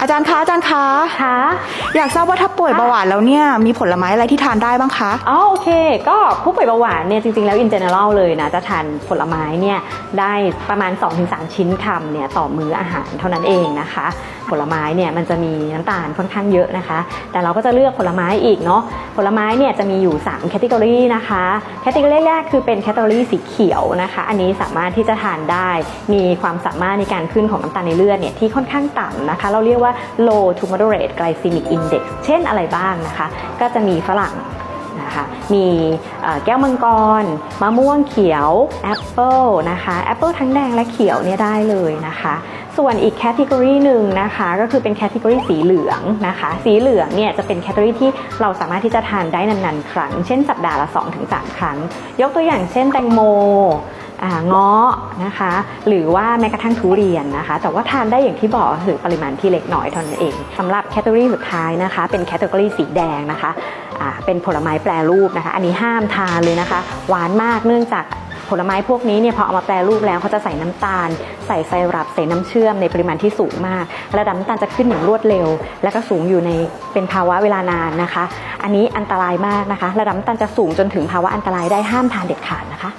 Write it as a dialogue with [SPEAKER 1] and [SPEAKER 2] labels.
[SPEAKER 1] อาจารย์คะอาจารย์คะ
[SPEAKER 2] ค่ะ
[SPEAKER 1] อยากทราบว่าถ้าป่วยเบาหวานแล้วเนี่ยมีผลไม้อะไรที่ทานได้บ้างคะ
[SPEAKER 2] อ๋อโอเค ก็ผู้ป่วยเบาหวานเนี่ยจริงๆแล้ว in general เลยนะจะทานผลไม้เนี่ยได้ประมาณ 2-3 ชิ้นคำเนี่ยต่อมื้ออาหารเท่านั้นเองนะคะ ผลไม้เนี่ยมันจะมีน้ำตาลค่อนข้างเยอะนะคะ แต่เราก็จะเลือกผลไม้อีกเนาะผลไม้เนี่ยจะมีอยู่3แคตตากรีนะคะแคตตากรีแรกคือเป็นแคตตากรีสีเขียวนะคะ อันนี้สามารถที่จะทานได้มีความสามารถในการขึ้นของน้ำตาลในเลือดเนี่ยที่ค่อนข้างต่ำนะคะ เราเรียกว่า low to moderate glycemic index เช่นอะไรบ้างนะคะ ก็จะมีฝรั่งนะคะมีแก้วมังกรมะม่วงเขียวแอปเปิลนะคะแอปเปิลทั้งแดงและเขียวเนี่ยได้เลยนะคะ ส่วนอีกแคตตากรีหนึ่งนะคะก็คือเป็นแคตตากรีสีเหลืองนะคะ สีเหลืองเนี่ยจะเป็นแคตตากรีที่เราสามารถที่จะทานได้นานๆ ครั้ง เช่นสัปดาห์ละ 2-3 ครั้ง ยกตัวอย่างเช่นแตงโม เงาะนะคะ หรือว่าแม้กระทั่งทุเรียนนะคะ แต่ว่าทานได้อย่างที่บอกคือปริมาณที่เล็กน้อยเท่านั้นเองสำหรับแคตตากรีสุดท้ายนะคะ เป็นแคตตากรีสีแดงนะคะเป็นผลไม้แปรรูปนะคะ อันนี้ห้ามทานเลยนะคะ หวานมากเนื่องจากผลไม้พวกนี้เนี่ยพอเอามาแปรรูปแล้วเขาจะใส่น้ำตาล ใส่ไซรัปใส่น้ำเชื่อมในปริมาณที่สูงมาก ระดับน้ำตาลจะขึ้นอย่างรวดเร็ว และก็สูงอยู่ในเป็นภาวะเวลานานนะคะ อันนี้อันตรายมากนะคะ ระดับน้ำตาลจะสูงจนถึงภาวะอันตรายได้ห้ามทานเด็ดขาดนะคะ